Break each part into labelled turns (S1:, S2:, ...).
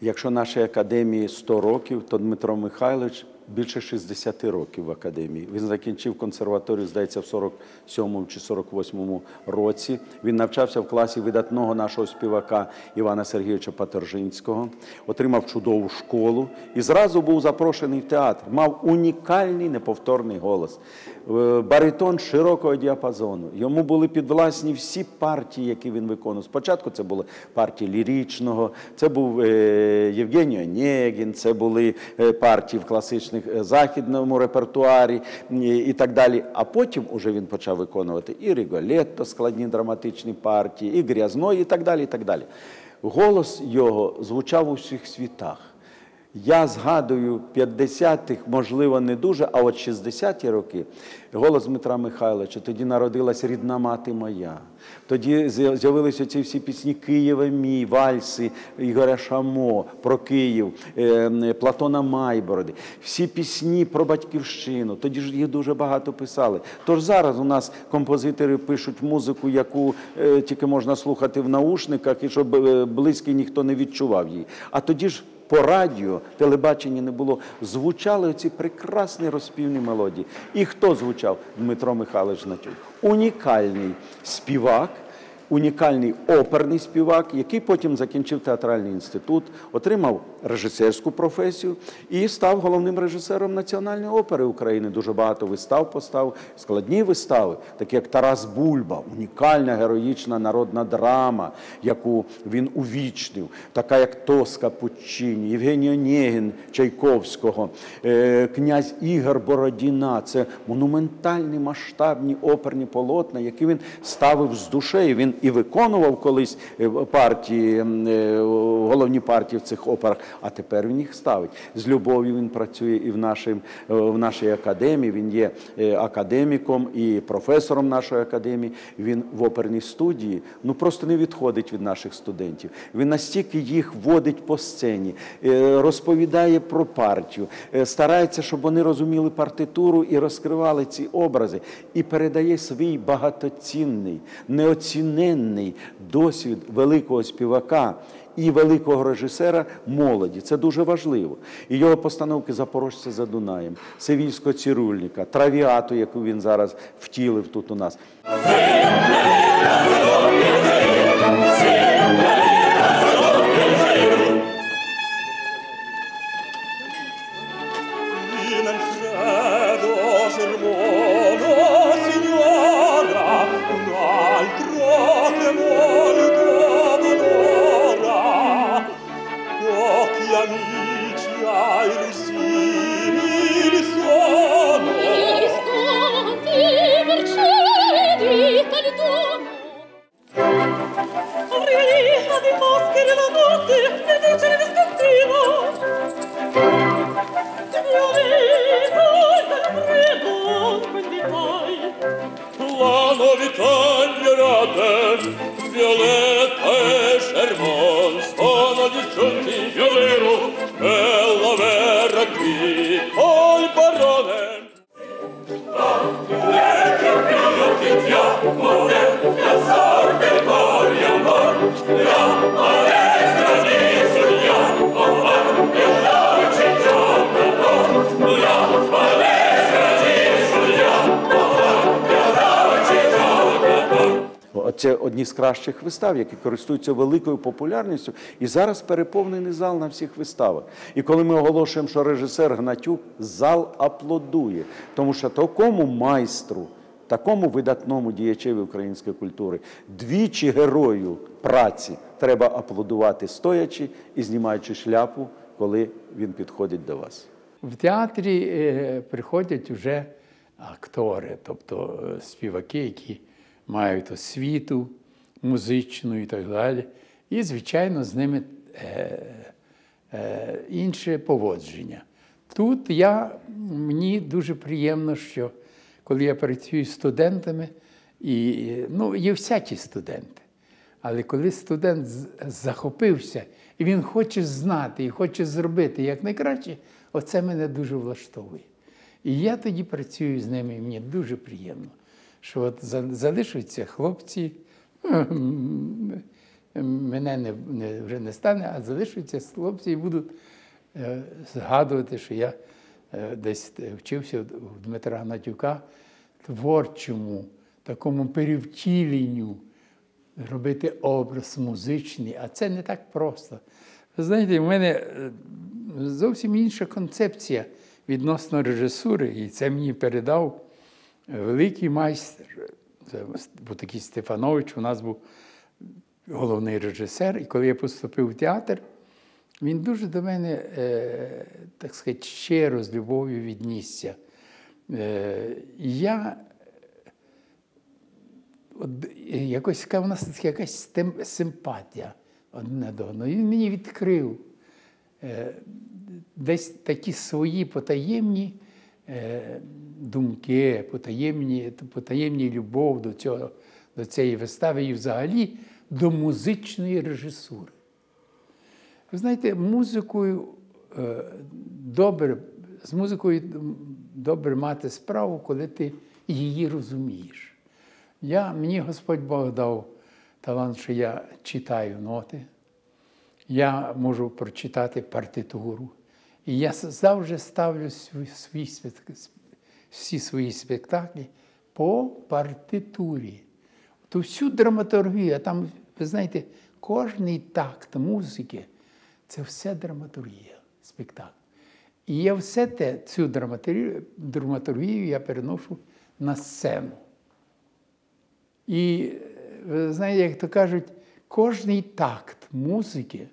S1: Якщо нашій академії 100 років, то Дмитро Михайлович більше 60 років в академії. Він закінчив консерваторію, здається, в 47-му чи 48-му році. Він навчався в класі видатного нашого співака Івана Сергійовича Патержинського, отримав чудову школу і зразу був запрошений в театр. Мав унікальний неповторний голос, баритон широкого діапазону. Йому були підвласні всі партії, які він виконував. Спочатку це були партії ліричного, це був е, Євгеній Онєгін, це були е, партії в класичних е, західному репертуарі і так далі. А потім уже він почав виконувати і Ріголетто, складні драматичні партії, і Грязно, і так далі. і так далі. Голос його звучав у всіх світах. Я згадую 50-х, можливо, не дуже, а от 60-ті роки голос Дмитра Михайловича, тоді народилась рідна мати моя. Тоді з'явилися ці всі пісні Києве мій, вальси Ігоря Шамо про Київ, е, Платона Майбороди. Всі пісні про батьківщину. Тоді ж їх дуже багато писали. Тож зараз у нас композитори пишуть музику, яку е, тільки можна слухати в наушниках, і щоб е, близький ніхто не відчував її. А тоді ж по радіо, телебаченні не було. Звучали оці прекрасні розпівні мелодії. І хто звучав? Дмитро Михайлович Натюк. Унікальний співак, унікальний оперний співак, який потім закінчив театральний інститут, отримав режисерську професію і став головним режисером Національної опери України. Дуже багато вистав постав, складні вистави, такі як Тарас Бульба, унікальна героїчна народна драма, яку він увічнив, така як Тоска Пуччині, Євгеній Онєгін Чайковського, е, князь Ігор Бородіна. Це монументальні масштабні оперні полотна, які він ставив з душею. Він і виконував колись е, партії, е, головні партії в цих операх, а тепер він їх ставить. З любов'ю він працює і в, нашим, е, в нашій академії. Він є академіком і професором нашої академії. Він в оперній студії ну просто не відходить від наших студентів. Він настільки їх водить по сцені, розповідає про партію, старається, щоб вони розуміли партитуру і розкривали ці образи, і передає свій багатоцінний, неоціненний досвід великого співака. І великого режисера молоді. Це дуже важливо. І його постановки Запорожця за Дунаєм, Севільського цирульника, травіату, яку він зараз втілив тут у нас.
S2: La
S3: novità ignorata, Violetta e Sherman sono
S1: одні з кращих вистав, які користуються великою популярністю. І зараз переповнений зал на всіх виставах. І коли ми оголошуємо, що режисер Гнатюк, зал аплодує, тому що такому майстру, такому видатному діячеві української культури, двічі герою праці треба аплодувати стоячи і знімаючи шляпу, коли він підходить до вас.
S4: В театрі е, приходять вже актори, тобто е, співаки, які мають освіту музичну і так далі. І, звичайно, з ними е, е, інше поводження. Тут я, мені дуже приємно, що коли я працюю з студентами, і ну, є всякі студенти. Але коли студент захопився, і він хоче знати, і хоче зробити як найкраще, оце мене дуже влаштовує. І я тоді працюю з ними, і мені дуже приємно, що от за- залишаться хлопці, мене не, не, вже не стане, а залишаться хлопці і будуть е, згадувати, що я е, десь вчився у Дмитра Гнатюка творчому, такому перевтіленню, робити образ музичний, а це не так просто. Ви знаєте, в мене е, зовсім інша концепція відносно режисури, і це мені передав великий майстер. Це був такий Стефанович, у нас був головний режисер. І коли я поступив в театр, він дуже до мене, е, так сказати, щиро з любов'ю віднісся. Е, я от, якось така в нас якась симпатія одне до одного. Він мені відкрив е, десь такі свої потаємні е, думки, потаємні, потаємні любов до, цього, до цієї вистави і взагалі до музичної режисури. Ви знаєте, музикою е, добре, з музикою добре мати справу, коли ти її розумієш. Я, мені Господь Бог дав талант, що я читаю ноти, я можу прочитати партитуру. І я завжди ставлю спек- всі свої спектаклі по партитурі. То всю драматургію, а там, ви знаєте, кожний такт музики це все драматургія, спектакль. І я все те, цю драматургію, я переношу на сцену. І ви знаєте, як то кажуть, кожний такт музики,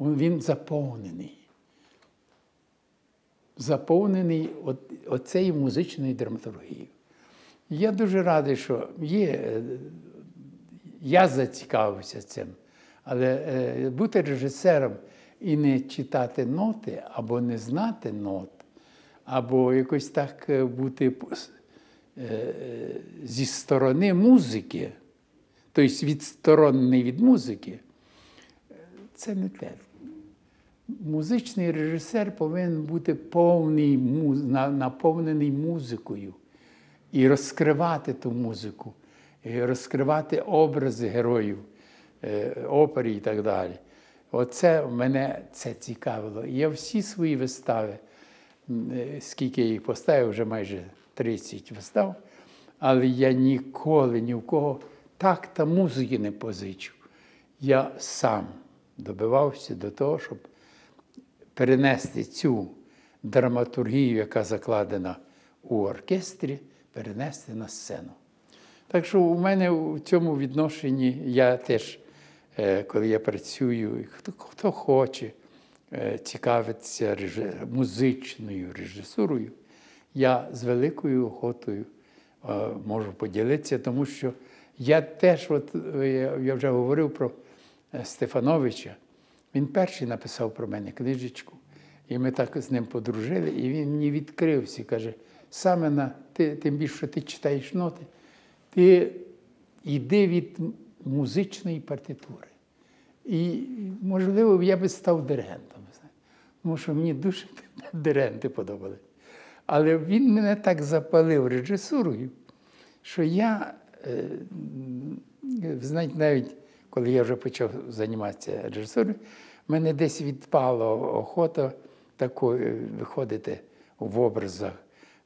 S4: він заповнений. Заповнений оцею музичною драматургією. Я дуже радий, що є. е, Я зацікавився цим. Але е, бути режисером і не читати ноти, або не знати нот, або якось так е, бути зі сторони музики, тобто відсторонений від музики, це не те. Музичний режисер повинен бути повний, наповнений музикою і розкривати ту музику, і розкривати образи героїв е, опері і так далі. Оце мене це цікавило. Я всі свої вистави, е, скільки я їх поставив, вже майже 30 вистав, але я ніколи ні в кого такта музики не позичу. Я сам добивався до того, щоб перенести цю драматургію, яка закладена у оркестрі, перенести на сцену. Так що у мене у цьому відношенні я теж, е, коли я працюю, хто, хто хоче е, цікавитися музичною режисурою, я з великою охотою е, можу поділитися, тому що я теж, от, я- вже говорив про Стефановича, він перший написав про мене книжечку, і ми так з ним подружили, і він мені відкрився каже: саме на ти, тим більше, що ти читаєш ноти, ти йди від музичної партитури. І, можливо, я би став диригентом, тому що мені дуже диригенти подобали. Але він мене так запалив режисурою, що я, е, знаєте, навіть коли я вже почав займатися режисурою, мене десь відпала охота такої виходити в образах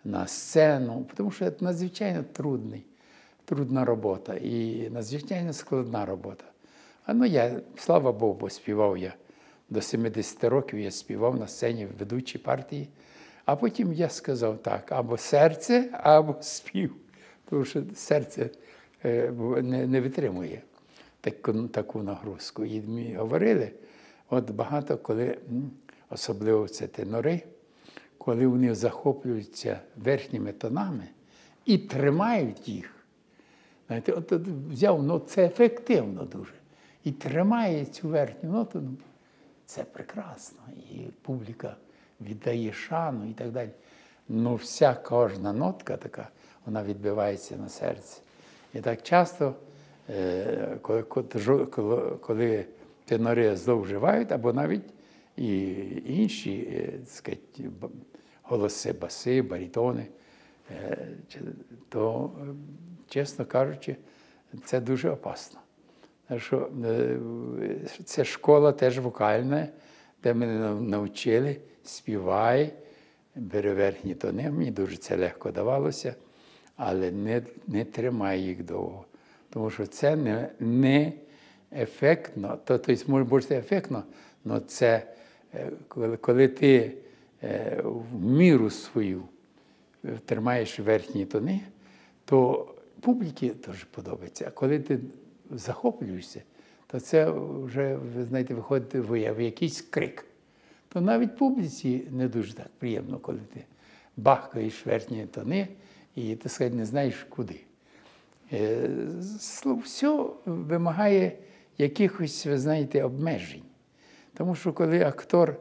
S4: на сцену, тому що це надзвичайно трудний, трудна робота і надзвичайно складна робота. А ну я, слава Богу, бо співав я до 70 років, я співав на сцені в ведучій партії. А потім я сказав так: або серце, або спів. Тому що серце е, не витримує таку, таку нагрузку. І ми говорили, от багато коли, особливо це тенори, коли вони захоплюються верхніми тонами і тримають їх. Знаєте, от, от взяв, ну це ефективно дуже. І тримає цю верхню ноту. ну, Це прекрасно. І публіка віддає шану і так далі. Ну, вся кожна нотка така, вона відбивається на серці. І так часто коли, коли- тенори зловживають, або навіть і інші е, так сказати, голоси, баси, барітони, е, то, е, чесно кажучи, це дуже опасно. Е, це школа теж вокальна, де мене навчили, співай, бери верхні тони. Мені дуже це легко давалося, але не, не тримай їх довго. Тому що це не, не ефектно, то, може бути ефектно, але це е, коли, ти е, в міру свою е, тримаєш верхні тони, то публіки теж подобається. А коли ти захоплюєшся, то це вже, ви знаєте, виходить в в якийсь крик. То навіть публіці не дуже так приємно, коли ти бахкаєш верхні тони і ти сказати, не знаєш куди. Е, Все вимагає якихось, ви знаєте, обмежень. Тому що коли актор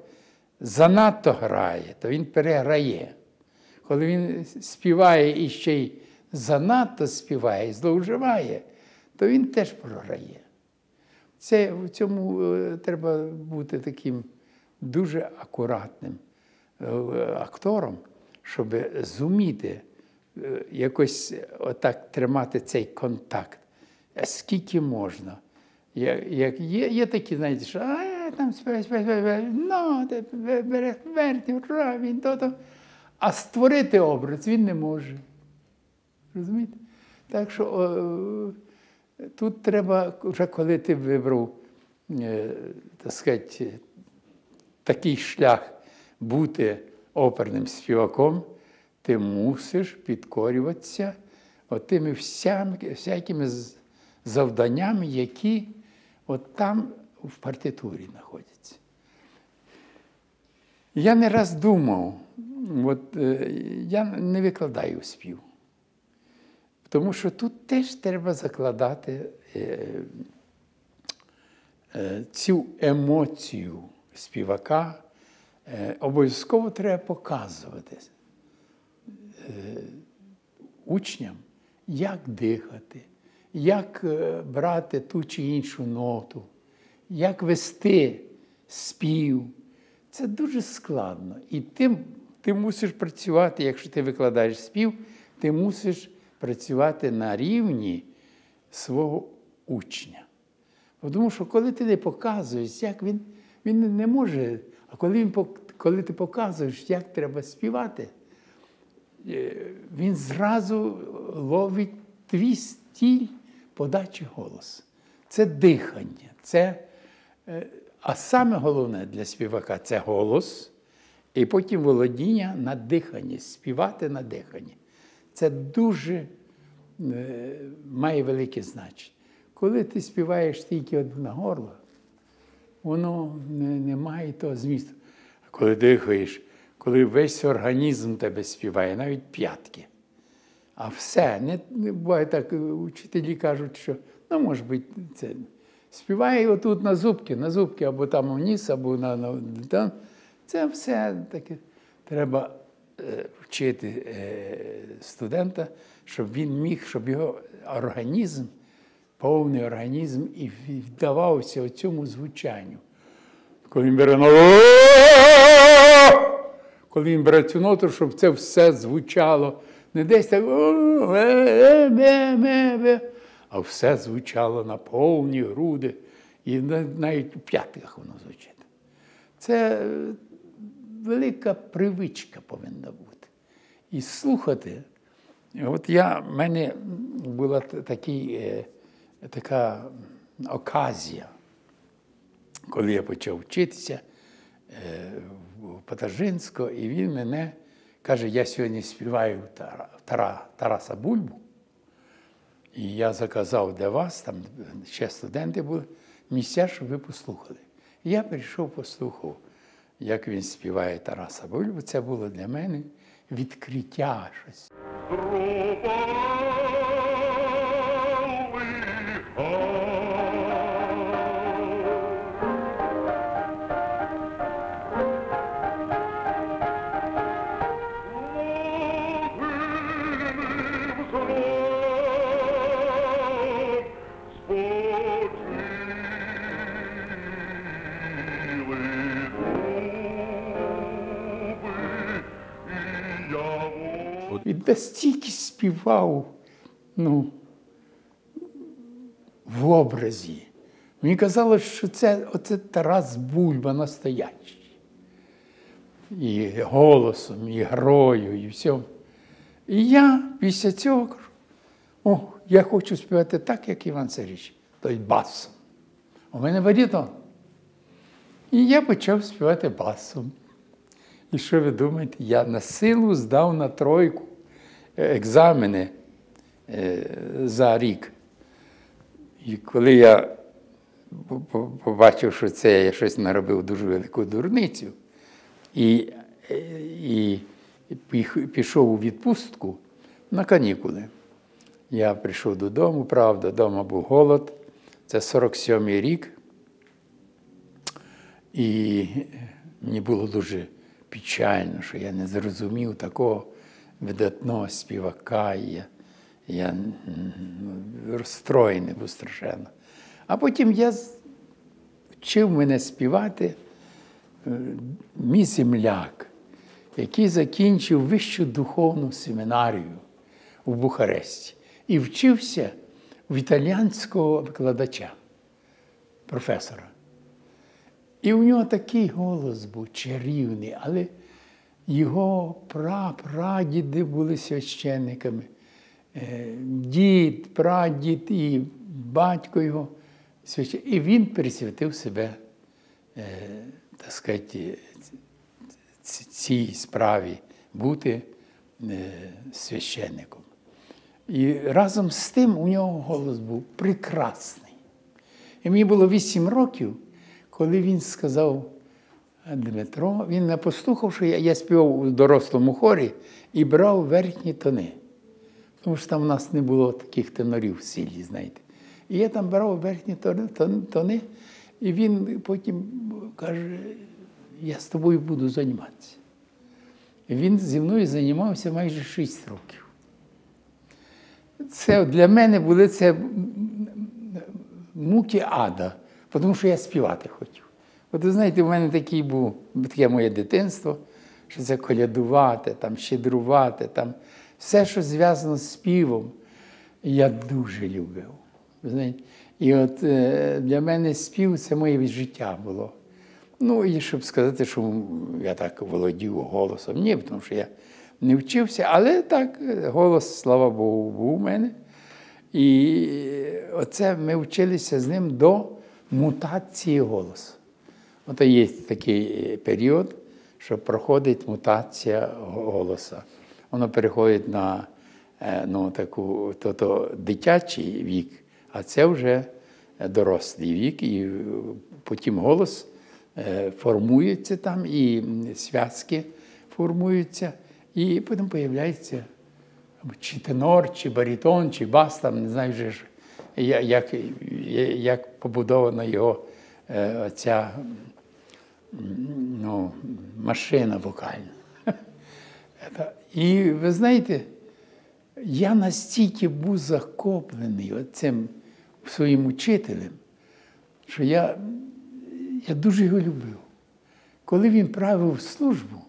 S4: занадто грає, то він переграє. Коли він співає і ще й занадто співає, зловживає, то він теж програє. Це, в цьому е, треба бути таким дуже акуратним е, актором, щоб зуміти якось отак тримати цей контакт. Е, Скільки можна. Як, є, є такі, знаєте, що а, там співаю, ну, бере верті, ура, він то, то. А створити образ він не може. Розумієте? Так що е, тут треба, вже коли ти вибрав, е, так сказати, такий шлях бути оперним співаком, ти мусиш підкорюватися тими всякими завданнями, які от там в партитурі знаходяться. Я не раз думав, от, е, я не викладаю спів. Тому що тут теж треба закладати е, е, цю емоцію співака. Обов'язково треба показувати учням, як дихати, як е, брати ту чи іншу ноту, як вести спів. Це дуже складно. І ти, ти мусиш працювати, якщо ти викладаєш спів, ти мусиш працювати на рівні свого учня. Тому що коли ти не показуєш, як він, він не може, а коли, він, коли ти показуєш, як треба співати, е, він зразу ловить твій стіль подачі голосу. Це дихання. Це, е, а саме головне для співака це голос, і потім володіння на диханні, співати на диханні. Це дуже е, має велике значення. Коли ти співаєш тільки на горло, воно не має того змісту. А коли дихаєш, коли весь організм тебе співає, навіть п'ятки. А все, не, не буває так, е, учителі кажуть, що ну, може бути, це співає отут на зубки, на зубки, або там вниз, або на, на там. Це все таке. Треба е, вчити е, студента, щоб він міг, щоб його організм, повний організм і вдавався цьому звучанню. Коли він бере ноту, коли він бере цю ноту, щоб це все звучало. Не десь так, «О, е, е, бе, бе, бе», а все звучало на повні груди, і навіть у п'ятках воно звучить. Це е, велика привичка повинна бути. І слухати. От я, в мене була такий, така оказія коли я почав вчитися в Патажинську, і він мене каже, я сьогодні співаю Тара, Тараса Бульбу. І я заказав для вас, там ще студенти були, місця, щоб ви послухали. І я прийшов, послухав, як він співає Тараса Бульбу. Це було для мене відкриття щось. Настільки співав ну, в образі. Мені казалось, що це оце Тарас Бульба настоящий. І голосом, і грою, і всьому. І я після цього кажу, о, я хочу співати так, як Іван Сергійович, тобто басом. У мене барітон. І я почав співати басом. І що ви думаєте? Я на силу здав на тройку екзамени е, за рік. І коли я по- по- побачив, що це я щось наробив дуже велику дурницю, і, і пішов у відпустку на канікули. Я прийшов додому, правда, вдома був голод. Це 47-й рік. І мені було дуже печально, що я не зрозумів такого видатного співака. І я, розстроєний був страшенно. А потім я вчив мене співати е, мій земляк, який закінчив вищу духовну семінарію у Бухаресті і вчився в італіянського викладача, професора. І у нього такий голос був чарівний, але його прапрадіди були священниками. Е, Дід, прадід і батько його священ... І він присвятив себе, е, так сказати, цій справі бути е, священником. І разом з тим у нього голос був прекрасний. І мені було вісім років, коли він сказав Дмитро, він не послухав, що я, я співав у дорослому хорі і брав верхні тони. Тому що там у нас не було таких тенорів в селі, знаєте. І я там брав верхні тони, і він потім каже, я з тобою буду займатися. І він зі мною займався майже 6 років. Це для мене були це муки ада, тому що я співати хотів. От ви знаєте, в мене такий був таке моє дитинство, що це колядувати, там, щедрувати, там, все, що зв'язано з співом, я дуже любив. Ви знаєте? І от е, для мене спів це моє життя було. Ну, і щоб сказати, що я так володів голосом, ні, тому що я не вчився, але так, е, голос, слава Богу, був у мене. І оце ми вчилися з ним до мутації голосу. От є такий е, період, що проходить мутація голоса. Воно переходить на е, ну, таку, то, то дитячий вік, а це вже дорослий вік, і е, потім голос е, формується там, і зв'язки формуються, і потім з'являється чи тенор, чи барітон, чи бас, там не знаю вже як, як побудована його е, ця ну, машина вокальна. І ви знаєте, я настільки був захоплений цим своїм учителем, що я, я дуже його любив. Коли він правив службу,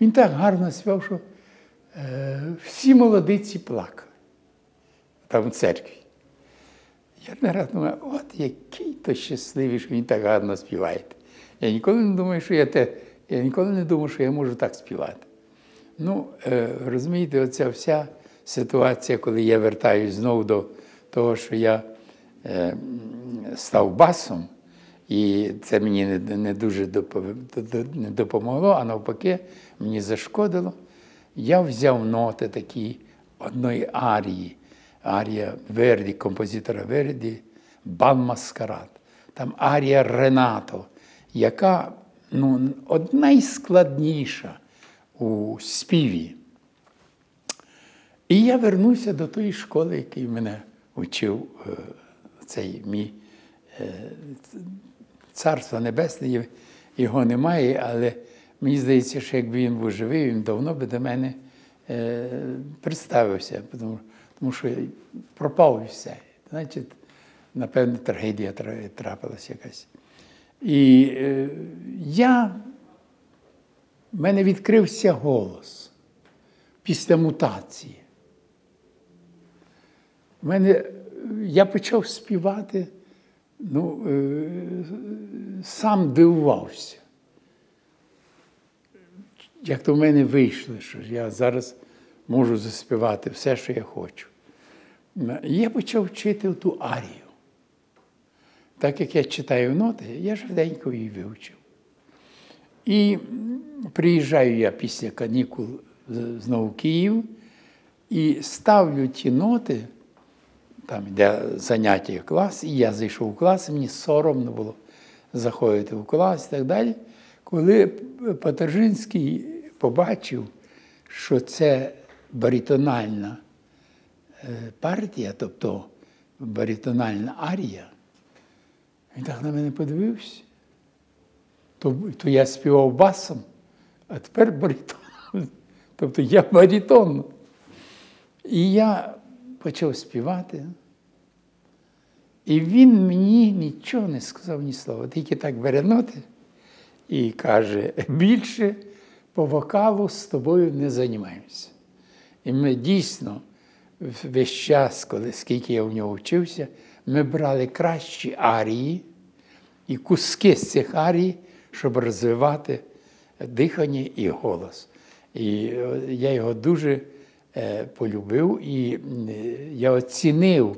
S4: він так гарно співав, що е, всі молодиці плакали там в церкві. Я не раз думаю, от який то щасливий, що він так гарно співає. Я ніколи не думаю, що я те, я ніколи не думав, що я можу так співати. Ну, е, розумієте, оця вся ситуація, коли я вертаюсь знову до того, що я е, став басом, і це мені не, дуже допомогло, а навпаки, мені зашкодило. Я взяв ноти такі одної арії, арія Верді, композитора Верді, Бал Маскарад. Там арія Ренато, яка ну, од найскладніша у співі. І я вернувся до тої школи, який мене вчив е, цей мій е, царство небесне, його немає, але мені здається, що якби він був живий, він давно би до мене е, представився, тому, що пропав і все. Значить, напевно, трагедія тра- трапилась якась. І е, я, в мене відкрився голос. після мутації. У мене, я почав співати, ну, е, сам дивувався. Як то в мене вийшло, що я зараз можу заспівати все, що я хочу. Я почав вчити ту арію. Так як я читаю ноти, я швиденько її вивчив. І приїжджаю я після канікул знову в Київ і ставлю ті ноти, там йде заняття клас, і я зайшов у клас, мені соромно було заходити в клас і так далі. Коли Патержинський побачив, що це баритональна е, партія, тобто баритональна арія, він так на мене подивився. То, то я співав басом, а тепер баритон. Тобто я баритон. І я почав співати. І він мені нічого не сказав ні слова, тільки так бере ноти і каже: більше по вокалу з тобою не займаємося. І ми дійсно весь час, коли скільки я в нього вчився, ми брали кращі арії і куски з цих арій, щоб розвивати дихання і голос. І е, я його дуже е, полюбив, і я оцінив,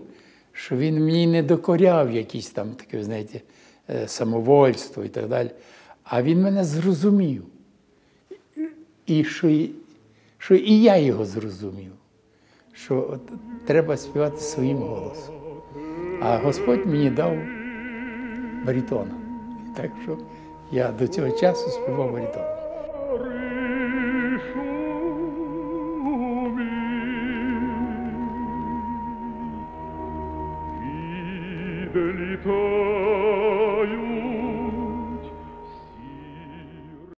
S4: що він мені не докоряв якісь там таке, знаєте, е, самовольство і так далі. А він мене зрозумів. І що, що і я його зрозумів, що от треба співати своїм голосом. А Господь мені дав баритона. Так що я до цього часу співав баритоном.